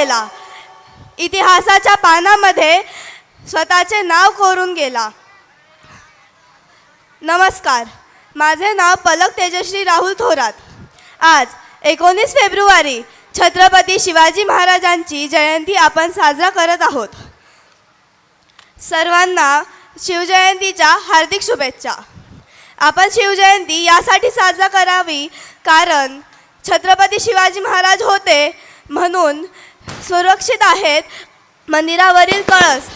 गेला. इतिहासाच्या पानामध्ये स्वतःचे नाव कोरून गेला. नमस्कार. माझे नाव पलक तेजश्री राहुल थोरात. आज एकोणीस फेब्रुवारी छत्रपती शिवाजी महाराजांची जयंती आपण साजरा करत आहोत. सर्वांना शिवजयंतीच्या हार्दिक शुभेच्छा. आपण शिवजयंती यासाठी साजरा करावी कारण छत्रपती शिवाजी महाराज होते म्हणून सुरक्षित आहेत. मंदिरावरील कळस.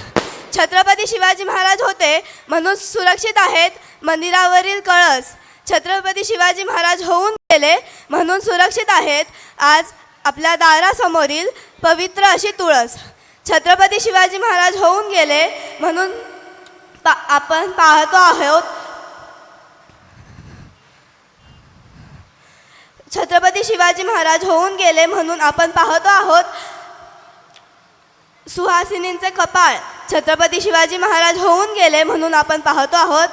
छत्रपती शिवाजी महाराज होते म्हणून सुरक्षित आहेत. मंदिरावरील कळस. छत्रपती शिवाजी महाराज होऊन गेले म्हणून सुरक्षित आहेत. आज आपल्या दारासमोरील पवित्र अशी तुळस. छत्रपती शिवाजी महाराज होऊन गेले म्हणून पा आपण पाहतो आहोत. छत्रपती शिवाजी महाराज होऊन गेले म्हणून आपण पाहतो आहोत. सुहासिनींचे कपाळ छत्रपती शिवाजी महाराज होऊन गेले म्हणून आपण पाहतो आहोत.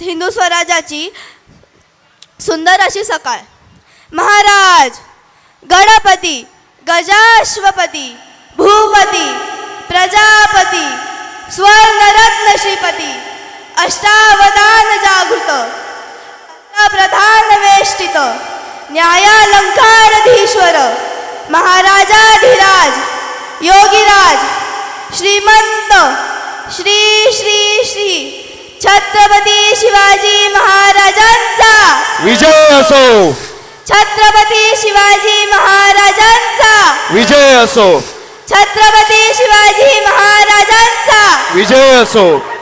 हिंदू स्वराज्याची सुंदर अशी सकाळ. महाराज गणपती गजाश्वपती भूपती प्रजापती स्वर्णरत्न श्रीपती अष्टावधान जागृत प्रधान वेष्टित न्यायालंकारधीश्वर महाराजाधिराज योगीराज श्रीमंत श्री श्री श्री छत्रपती शिवाजी महाराजांचा. विजय असो. छत्रपती शिवाजी महाराजांचा. विजय असो. छत्रपती शिवाजी महाराजांचा. विजय असो.